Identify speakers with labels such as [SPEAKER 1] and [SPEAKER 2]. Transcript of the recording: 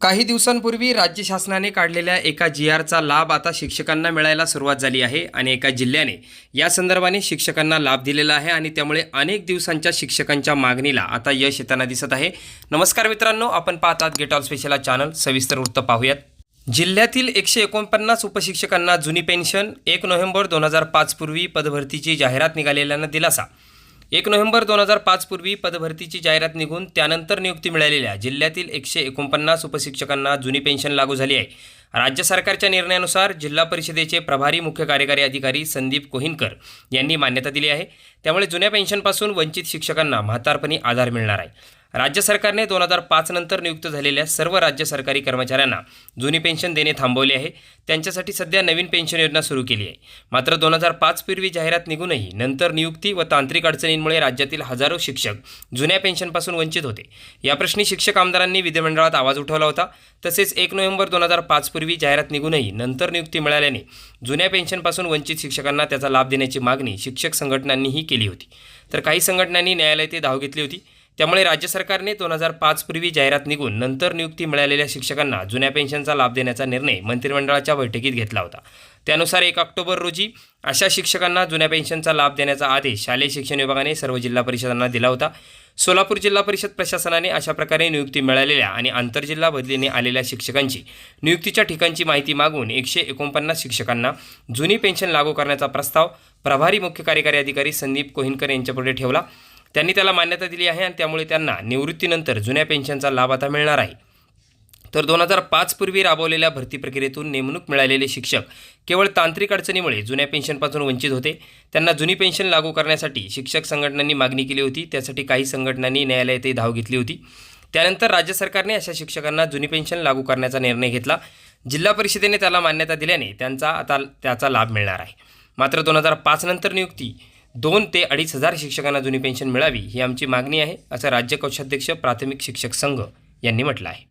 [SPEAKER 1] काही दिवसांपूर्वी राज्य शासनाने काढलेल्या एका जी आरचा लाभ आता शिक्षकांना मिळायला सुरुवात झाली आहे आणि एका जिल्ह्याने या संदर्भाने शिक्षकांना लाभ दिलेला आहे आणि त्यामुळे अनेक दिवसांच्या शिक्षकांच्या मागणीला आता यश येताना दिसत आहे. नमस्कार मित्रांनो आपण पाहतात गेट ऑल स्पेशल चॅनल सविस्तर वृत्त पाहूयात. जिल्ह्यातील एकशे एकोणपन्नास उपशिक्षकांना जुनी पेन्शन एक नोव्हेंबर दोन हजार पाचपूर्वी पदभरतीची जाहिरात निघालेल्यानं दिलासा. एक नोव्हेंबर दोन हजार पाच पूर्वी पदभरतीची जाहिरात निघून त्यानंतर नियुक्ती मिळालेल्या जिल्ह्यातील एकशे एकोणपन्नास उपशिक्षकांना जुनी पेन्शन लागू झाली आहे. राज्य सरकारच्या निर्णयानुसार जिल्हा परिषदेचे प्रभारी मुख्य कार्यकारी अधिकारी संदीप कोहिनकर यांनी मान्यता दिली आहे. त्यामुळे जुन्या पेन्शनपासून वंचित शिक्षकांना म्हातारपणी आधार मिळणार आहे. राज्य सरकारने दोन हजार पाच नंतर नियुक्त झालेल्या सर्व राज्य सरकारी कर्मचाऱ्यांना जुनी पेन्शन देणे थांबवले आहे. त्यांच्यासाठी सध्या नवीन पेन्शन योजना सुरू केली आहे. मात्र दोन हजार पाच पूर्वी जाहिरात निघूनही नंतर नियुक्ती व तांत्रिक अडचणींमुळे राज्यातील हजारो शिक्षक जुन्या पेन्शनपासून वंचित होते. याप्रश्नी शिक्षक आमदारांनी विधिमंडळात आवाज उठवला होता. तसेच एक नोव्हेंबर दोन हजार पाच पूर्वी जाहिरात निघूनही नंतर नियुक्ती मिळाल्याने जुन्या पेन्शनपासून वंचित शिक्षकांना त्याचा लाभ देण्याची मागणी शिक्षक संघटनांनीही केली होती. तर काही संघटनांनी न्यायालयात धाव घेतली होती. त्यामुळे राज्य सरकारने दोन हजार पाच पूर्वी जाहिरात निघून नंतर नियुक्ती मिळालेल्या शिक्षकांना जुन्या पेन्शनचा लाभ देण्याचा निर्णय मंत्रिमंडळाच्या बैठकीत घेतला होता. त्यानुसार एक ऑक्टोबर रोजी अशा शिक्षकांना जुन्या पेन्शनचा लाभ देण्याचा आदेश शालेय शिक्षण विभागाने सर्व जिल्हा परिषदांना दिला होता. सोलापूर जिल्हा परिषद प्रशासनाने अशा प्रकारे नियुक्ती मिळालेल्या आणि आंतरजिल्हा बदलीने आलेल्या शिक्षकांची नियुक्तीच्या ठिकाणची माहिती मागून एकशे एकोणपन्नास शिक्षकांना जुनी पेन्शन लागू करण्याचा प्रस्ताव प्रभारी मुख्य कार्यकारी अधिकारी संदीप कोहिनकर यांच्यापुढे ठेवला. त्यांनी त्याला मान्यता दिली आहे आणि त्यामुळे त्यांना निवृत्तीनंतर जुन्या पेन्शनचा लाभ आता मिळणार आहे. तर दोन हजार पाचपूर्वी राबवलेल्या भरती प्रक्रियेतून नेमणूक मिळालेले शिक्षक केवळ तांत्रिक अडचणीमुळे जुन्या पेन्शनपासून वंचित होते. त्यांना जुनी पेन्शन लागू करण्यासाठी शिक्षक संघटनांनी मागणी केली होती. त्यासाठी काही संघटनांनी न्यायालयातही धाव घेतली होती. त्यानंतर राज्य सरकारने अशा शिक्षकांना जुनी पेन्शन लागू करण्याचा निर्णय घेतला. जिल्हा परिषदेने त्याला मान्यता दिल्याने त्यांचा आता त्याचा लाभ मिळणार आहे. मात्र दोन हजार पाचनंतर नियुक्ती दोन ते अडीच हजार शिक्षकांना जुनी पेन्शन मिळावी ही आमची मागणी आहे असं राज्य कोषाध्यक्ष प्राथमिक शिक्षक संघ यांनी म्हटलं आहे.